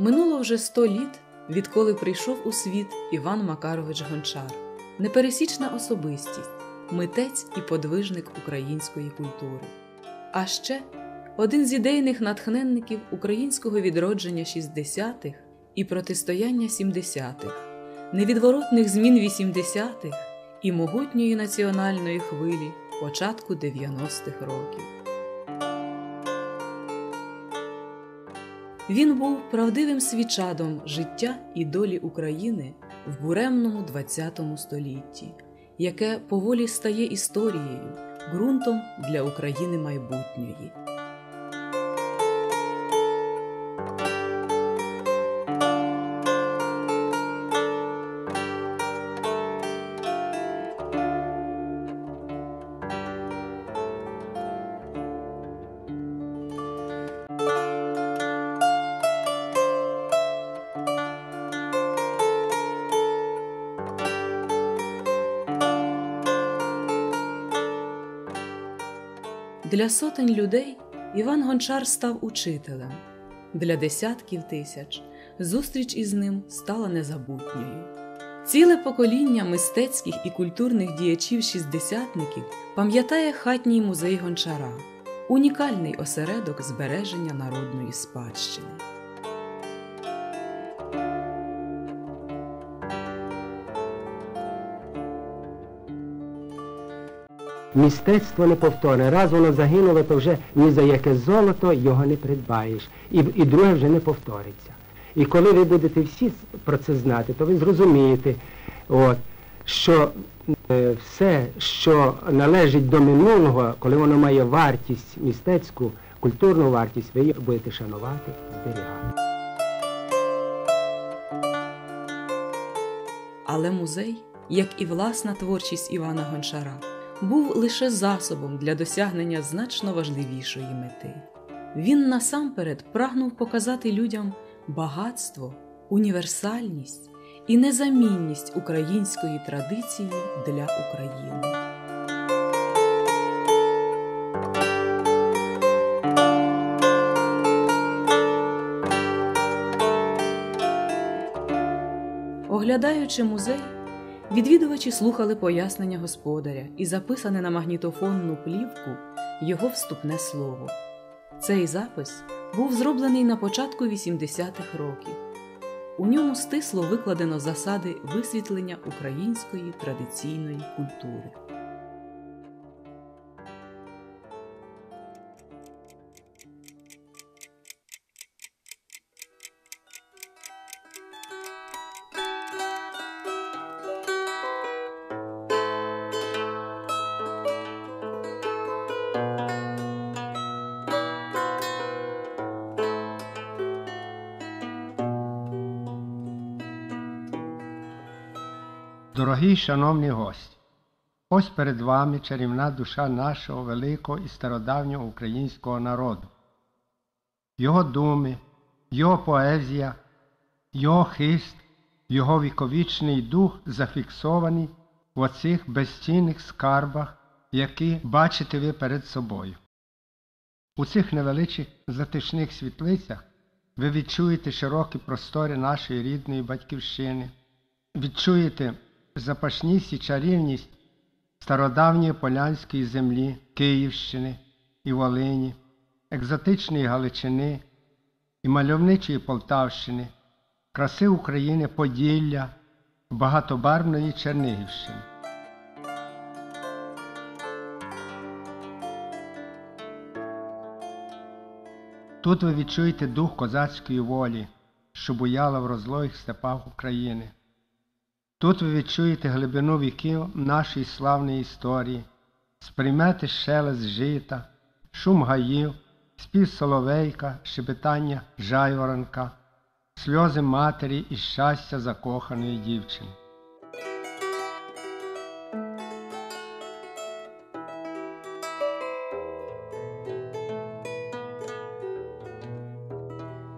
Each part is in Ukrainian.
Минуло вже сто літ, відколи прийшов у світ Іван Макарович Гончар, непересічна особистість, митець і подвижник української культури. А ще один з ідейних натхненників українського відродження 60-х і протистояння 70-х, невідворотних змін 80-х і могутньої національної хвилі початку 90-х років. Він був правдивим свічадом життя і долі України в буремному ХХ столітті, яке поволі стає історією, ґрунтом для України майбутньої. Для сотень людей Іван Гончар став учителем, для десятків тисяч зустріч із ним стала незабутньою. Ціле покоління мистецьких і культурних діячів шістдесятників пам'ятає хатній музей Гончара, унікальний осередок збереження народної спадщини. Мистецтво неповторне. Раз воно загинуло, то вже ні за яке золото його не придбаєш. І, і друге вже не повториться. І коли ви будете всі про це знати, то ви зрозумієте, от, що е, все, що належить до минулого, коли воно має вартість мистецьку, культурну вартість, ви її будете шанувати, зберігати. Але музей, як і власна творчість Івана Гончара, був лише засобом для досягнення значно важливішої мети. Він насамперед прагнув показати людям багатство, універсальність і незамінність української традиції для України. Оглядаючи музей, відвідувачі слухали пояснення господаря і записане на магнітофонну плівку його вступне слово. Цей запис був зроблений на початку 80-х років. У ньому стисло викладено засади висвітлення української традиційної культури. Дорогі шановні гості, ось перед вами чарівна душа нашого великого і стародавнього українського народу. Його думи, його поезія, його хист, його віковічний дух зафіксовані в оцих безцінних скарбах, які бачите ви перед собою. У цих невеличих затишних світлицях ви відчуєте широкі простори нашої рідної батьківщини, відчуєте запашність і чарівність стародавньої полянської землі Київщини і Волині, екзотичної Галичини і мальовничої Полтавщини, краси України Поділля, багатобарвної Чернігівщини. Тут ви відчуєте дух козацької волі, що буяла в розлогих степах України. Тут ви відчуєте глибину віків нашої славної історії, сприймете шелест жита, шум гаїв, спів соловейка, шепетання жайворонка, сльози матері і щастя закоханої дівчини.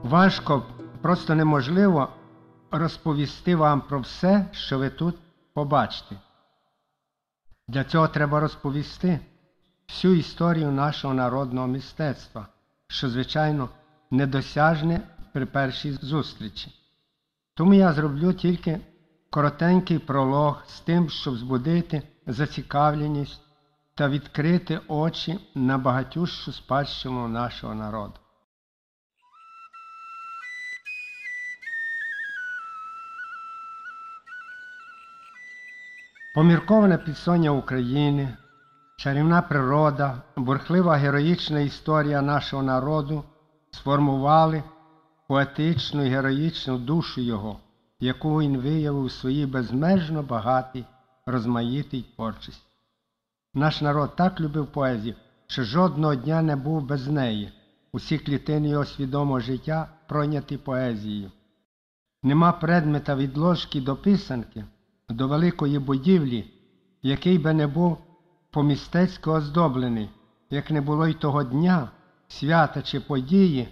Важко, просто неможливо розповісти вам про все, що ви тут побачите. Для цього треба розповісти всю історію нашого народного мистецтва, що, звичайно, недосяжне при першій зустрічі. Тому я зроблю тільки коротенький пролог з тим, щоб збудити зацікавленість та відкрити очі на багатющу спадщину нашого народу. Помірковане підсоння України, чарівна природа, бурхлива героїчна історія нашого народу сформували поетичну і героїчну душу його, яку він виявив у своїй безмежно багатій розмаїтій творчості. Наш народ так любив поезію, що жодного дня не був без неї. Усі клітини його свідомого життя пройняті поезією. Нема предмета від ложки до писанки, до великої будівлі, який би не був помістецько оздоблений, як не було й того дня, свята чи події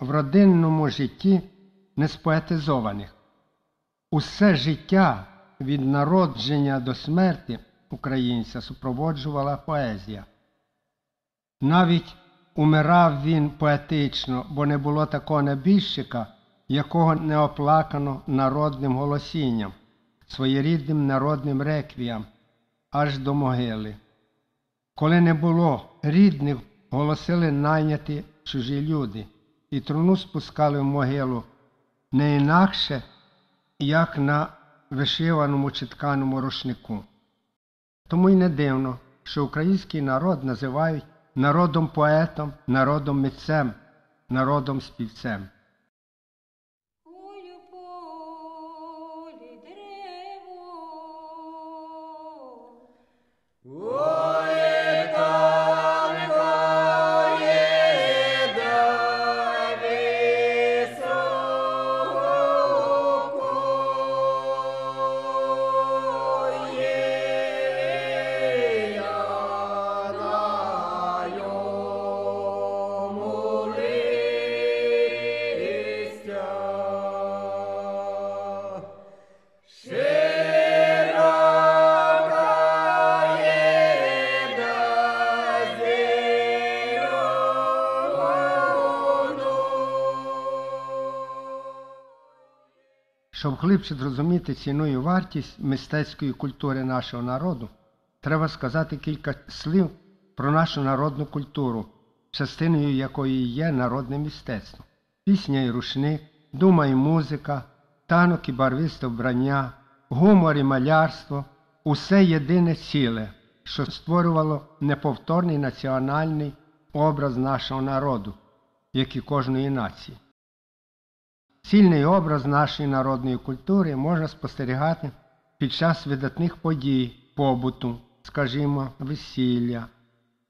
в родинному житті не споетизованих. Усе життя від народження до смерті українця супроводжувала поезія. Навіть умирав він поетично, бо не було такого небіжчика, якого не оплакано народним голосінням, своєрідним народним реквіям аж до могили. Коли не було рідних, голосили найняті чужі люди і труну спускали в могилу не інакше, як на вишиваному чи тканому рушнику. Тому й не дивно, що український народ називають народом поетом, народом митцем, народом співцем. Глибше зрозуміти ціну і вартість мистецької культури нашого народу, треба сказати кілька слів про нашу народну культуру, частиною якої є народне мистецтво. Пісня і рушник, дума і музика, танок і барвисте вбрання, гумор і малярство усе єдине ціле, що створювало неповторний національний образ нашого народу, як і кожної нації. Цільний образ нашої народної культури можна спостерігати під час видатних подій побуту, скажімо, весілля,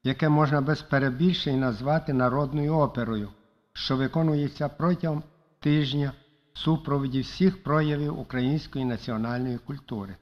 яке можна без перебільшень назвати народною оперою, що виконується протягом тижня в супроводі всіх проявів української національної культури.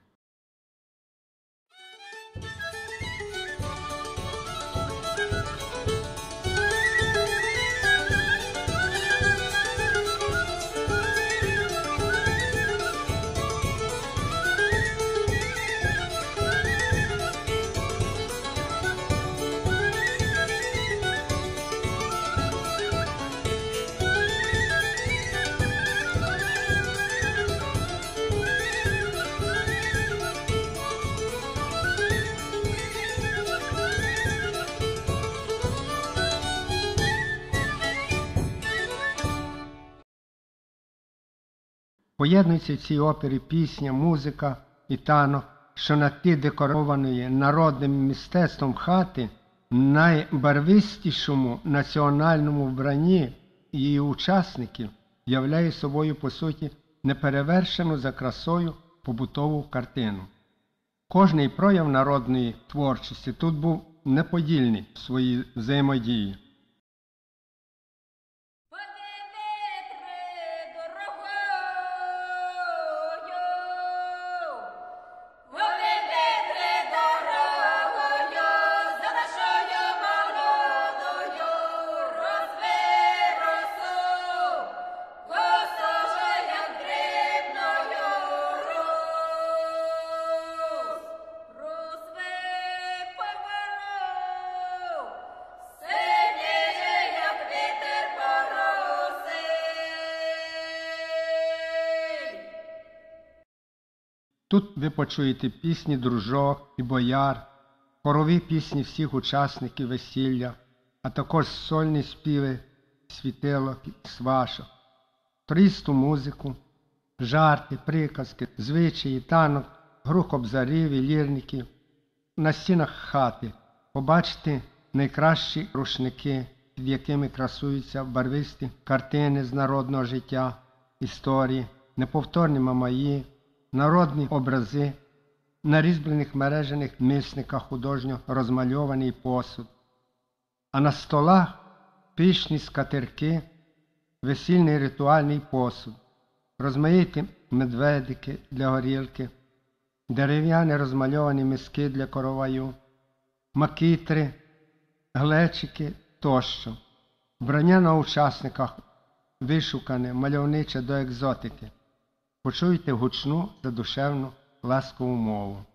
Поєднуються в цій опері пісня, музика і танок, що на тлі декорованої народним мистецтвом хати найбарвистішому національному вбранні її учасників являє собою, по суті, неперевершену за красою побутову картину. Кожний прояв народної творчості тут був неподільний в своїй взаємодії. Ви почуєте пісні дружок і бояр, хорові пісні всіх учасників весілля, а також сольні співи світилок і свашок, туристу музику, жарти, приказки, звичаї, танок, гру кобзарів і лірників. На стінах хати побачите найкращі рушники, під якими красуються барвисті картини з народного життя, історії, неповторні мамаї, народні образи, на різьблених мережених мисниках художньо розмальований посуд. А на столах пишні скатерки, весільний ритуальний посуд, розмаїті медведики для горілки, дерев'яні розмальовані миски для короваю, макітри, глечики тощо. Вбрання на учасниках вишукане, мальовниче до екзотики. Почуйте гучну, задушевну, ласкову мову.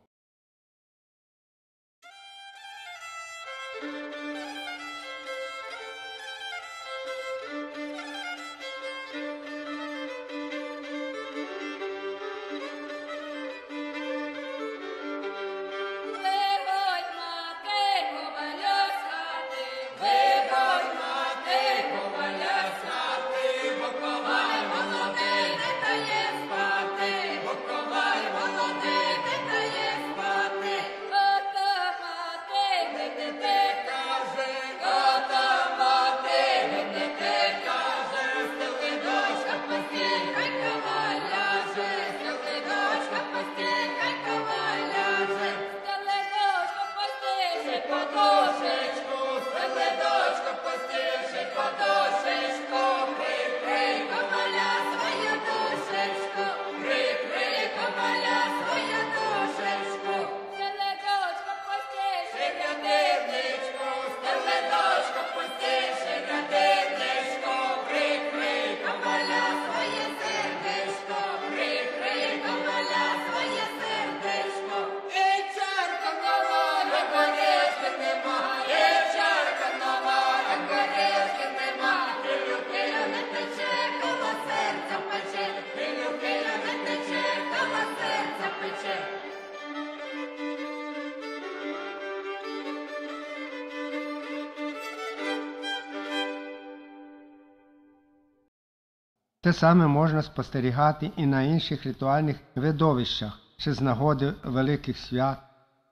Те саме можна спостерігати і на інших ритуальних видовищах чи з нагоди великих свят,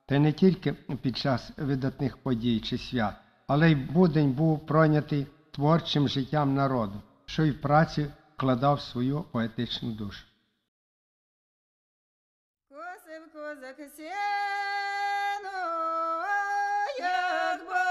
та не тільки під час видатних подій чи свят, але й будень був пройнятий творчим життям народу, що й в праці вкладав свою поетичну душу. Козак сіно, як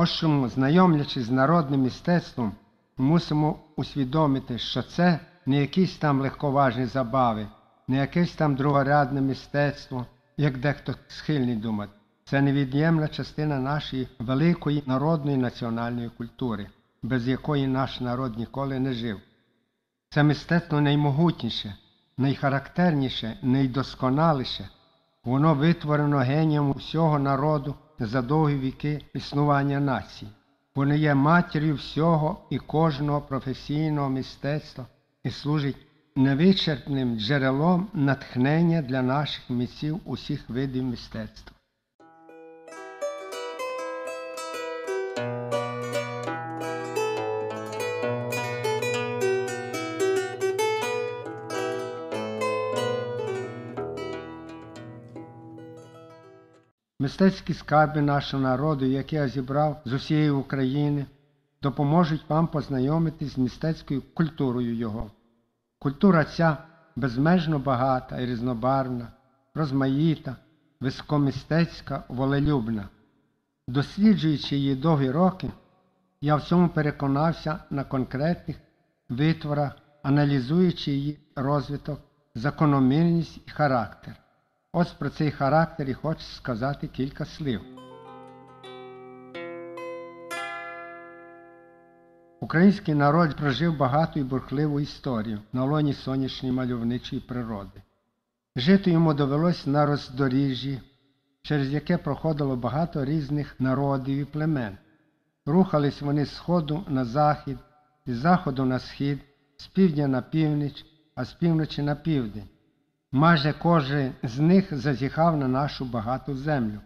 Ось чому, знайомлячись з народним мистецтвом, мусимо усвідомити, що це не якісь там легковажні забави, не якесь там другорядне мистецтво, як дехто схильний думати. Це невід'ємна частина нашої великої народної національної культури, без якої наш народ ніколи не жив. Це мистецтво наймогутніше, найхарактерніше, найдосконаліше. Воно витворено генієм усього народу за довгі віки існування нації. Вони є матір'ю всього і кожного професійного мистецтва і служить невичерпним джерелом натхнення для наших митців усіх видів мистецтва. Мистецькі скарби нашого народу, які я зібрав з усієї України, допоможуть вам познайомитись з мистецькою культурою його. Культура ця безмежно багата і різнобарвна, розмаїта, високомистецька, волелюбна. Досліджуючи її довгі роки, я в цьому переконався на конкретних витворах, аналізуючи її розвиток, закономірність і характер. Ось про цей характер і хочу сказати кілька слів. Український народ прожив багату і бурхливу історію на лоні сонячної мальовничої природи. Жити йому довелось на роздоріжжі, через яке проходило багато різних народів і племен. Рухались вони з сходу на захід, із заходу на схід, з півдня на північ, а з півночі на південь. Майже кожен з них зазіхав на нашу багату землю.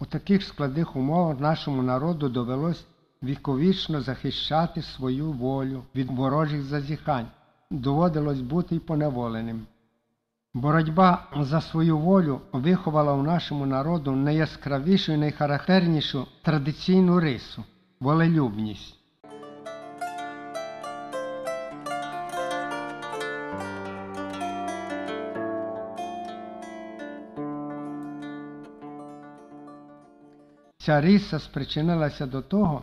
У таких складних умовах нашому народу довелось віковічно захищати свою волю від ворожих зазіхань, доводилось бути й поневоленим. Боротьба за свою волю виховала у нашому народу найяскравішу і найхарактернішу традиційну рису волелюбність. Ця риса спричинилася до того,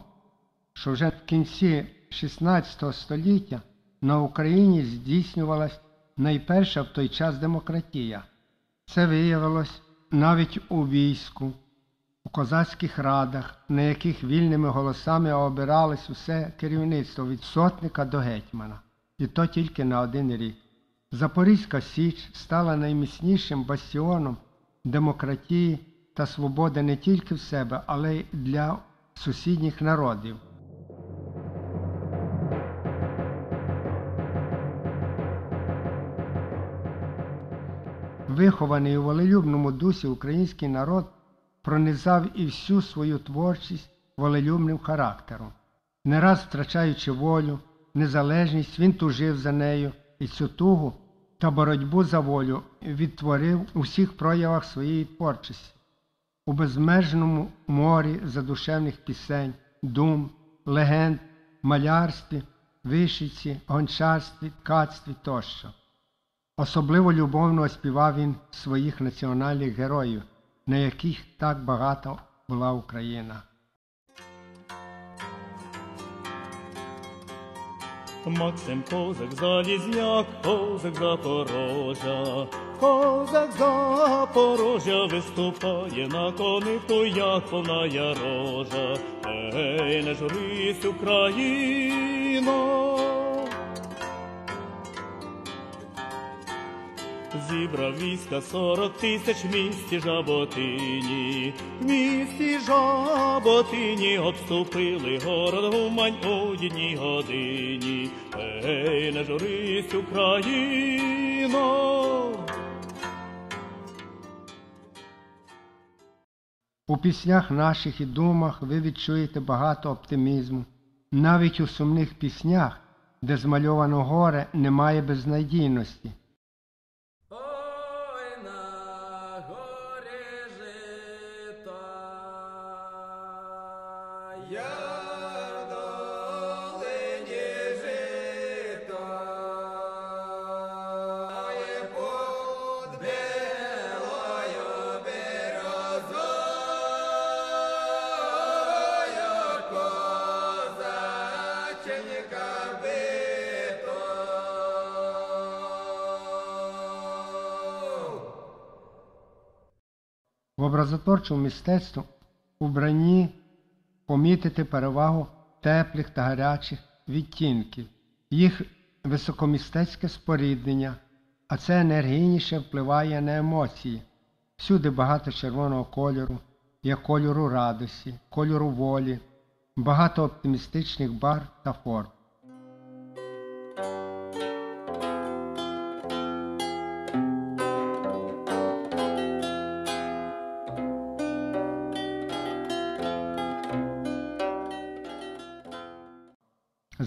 що вже в кінці XVI століття на Україні здійснювалась найперша в той час демократія. Це виявилось навіть у війську, у козацьких радах, на яких вільними голосами обиралось усе керівництво від сотника до гетьмана, і то тільки на один рік. Запорізька Січ стала найміцнішим бастіоном демократії та свободи не тільки в себе, але й для сусідніх народів. Вихований у волелюбному дусі український народ пронизав і всю свою творчість волелюбним характером. Не раз втрачаючи волю, незалежність, він тужив за нею і цю тугу та боротьбу за волю відтворив у всіх проявах своєї творчості, у безмежному морі задушевних пісень, дум, легенд, малярстві, вишиці, гончарстві, ткацтві тощо. Особливо любовно співав він своїх національних героїв, на яких так багато була Україна. Максим козак залізняк, козак Запорожа, козак запорожя виступає на конику, як повна ярожа. Ей, не журись, Україно! Зібрав війська сорок тисяч в місті Жаботині, в місті Жаботині обступили город Гумань у одній годині. Ей, не журись, Україно! У піснях наших і думах ви відчуєте багато оптимізму. Навіть у сумних піснях, де змальовано горе, немає безнадійності. В образотворчому мистецтві у бранні помітити перевагу теплих та гарячих відтінків, їх високомістецьке споріднення, а це енергійніше впливає на емоції. Всюди багато червоного кольору, як кольору радості, кольору волі, багато оптимістичних бар та форм.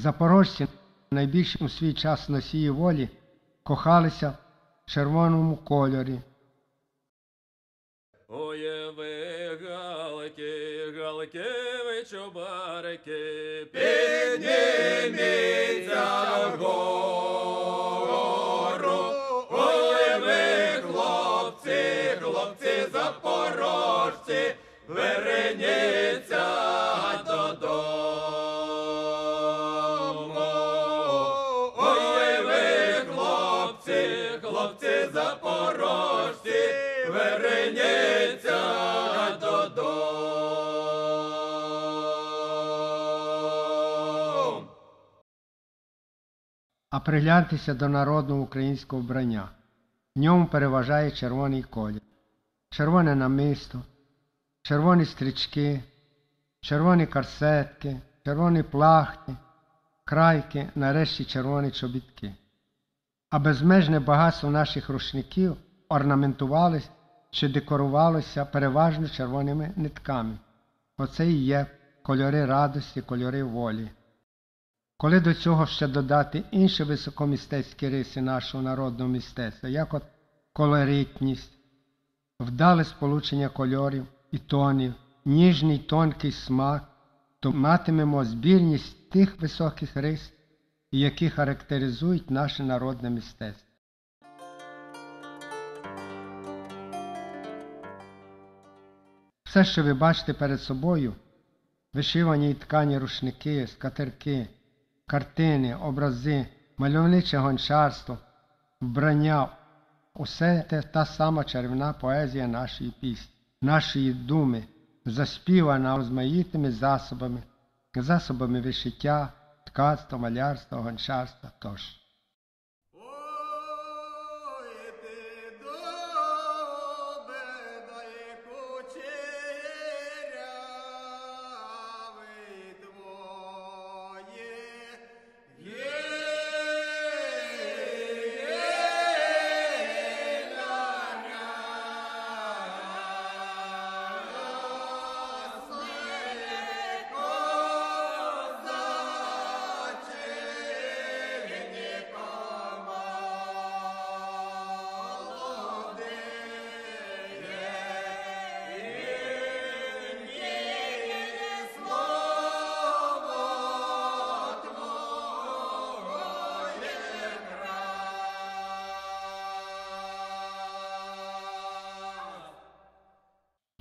Запорожці, найбільш у свій час носії волі, кохалися в червоному кольорі. Ой, ви галки, галки, ви чубарики, підніміться вгору. Ой, ви хлопці, хлопці запорожці, верніться додому. Верніться додому. А пригляньтеся до народного українського вбрання. В ньому переважає червоний колір, червоне намисто, червоні стрічки, червоні корсетки, червоні плахти, крайки, нарешті червоні чобітки. А безмежне багатство наших рушників орнаментувалось чи декорувалося переважно червоними нитками. Оце і є кольори радості, кольори волі. Коли до цього ще додати інші високомістецькі риси нашого народного мистецтва, як от колоритність, вдале сполучення кольорів і тонів, ніжний тонкий смак, то матимемо збірність тих високих рис, які характеризують наше народне мистецтво. Все, що ви бачите перед собою, вишивані й ткані рушники, скатерки, картини, образи, мальовниче гончарство, вбрання, усе те та сама чарівна поезія нашої пісні, нашої думи, заспівана розмаїтими засобами, засобами вишиття, ткацтва, малярства, гончарства тощо.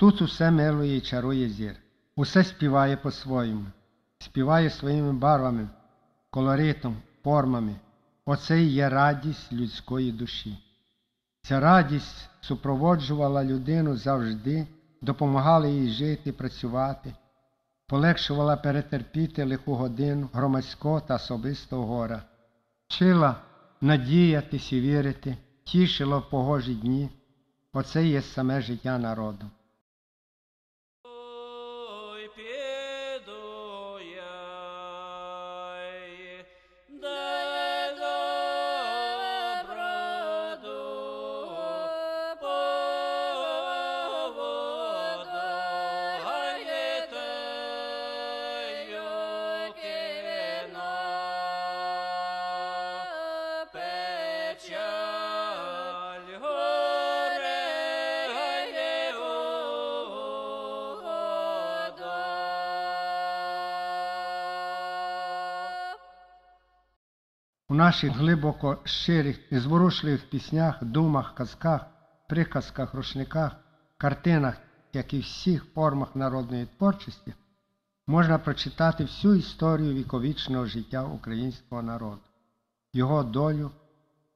Тут усе милує і чарує зір, усе співає по-своєму, співає своїми барвами, колоритом, формами. Оце і є радість людської душі. Ця радість супроводжувала людину завжди, допомагала їй жити, працювати, полегшувала перетерпіти лиху годину громадського та особистого гора, вчила надіятись і вірити, тішила в погожі дні. Оце і є саме життя народу. Наших глибоко щирих і зворушливих піснях, думах, казках, приказках, рушниках, картинах, як і всіх формах народної творчості, можна прочитати всю історію віковічного життя українського народу, його долю,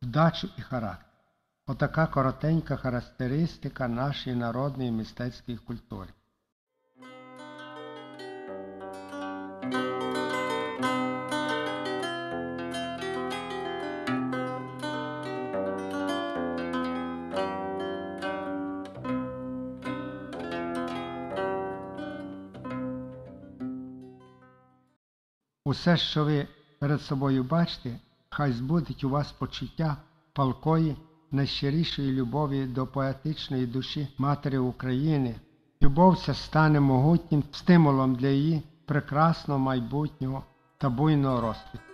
вдачу і характер. Отака коротенька характеристика нашої народної мистецької культури. Усе, що ви перед собою бачите, хай збудить у вас почуття палкої, найщирішої любові до поетичної душі Матері України. Любов ця стане могутнім стимулом для її прекрасного майбутнього та буйного розквіту.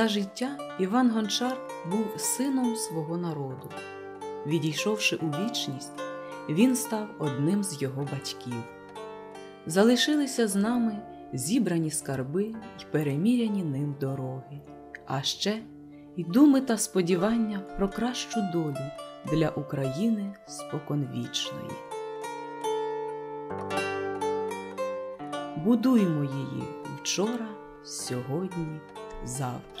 За життя Іван Гончар був сином свого народу. Відійшовши у вічність, він став одним з його батьків. Залишилися з нами зібрані скарби й переміряні ним дороги, а ще й думи та сподівання про кращу долю для України споконвічної. Будуймо її вчора, сьогодні, завтра.